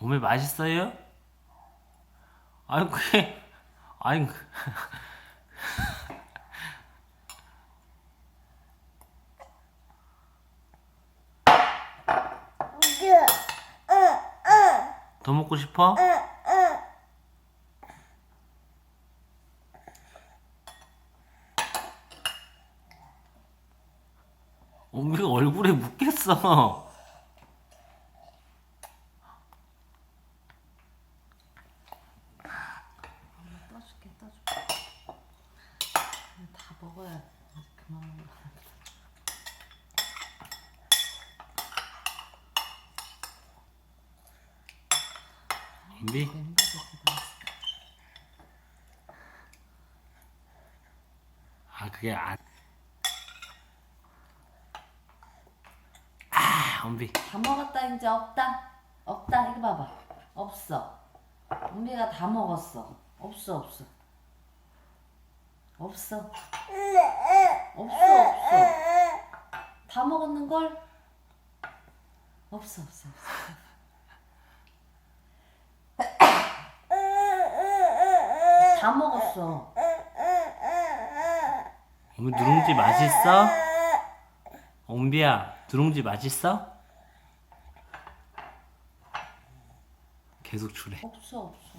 오메 맛있어요? 아유 그게 아니 그- 더 먹고 싶어? 오메가 얼굴에 묻겠어. 떠줄게 떠줄게 다 먹어야 이제 그만. 먹어 준비? 아 그게 안. 아 엄비. 다 먹었다 이제 없다. 없다 이거 봐봐. 없어. 은비가 다 먹었어. 없어 없어 없어 없어 없어 다 먹었는 걸 없어 없어 없어 다 먹었어 엄비 누룽지 맛있어? 엄비야 누룽지 맛있어? 계속 추래. 없어 없어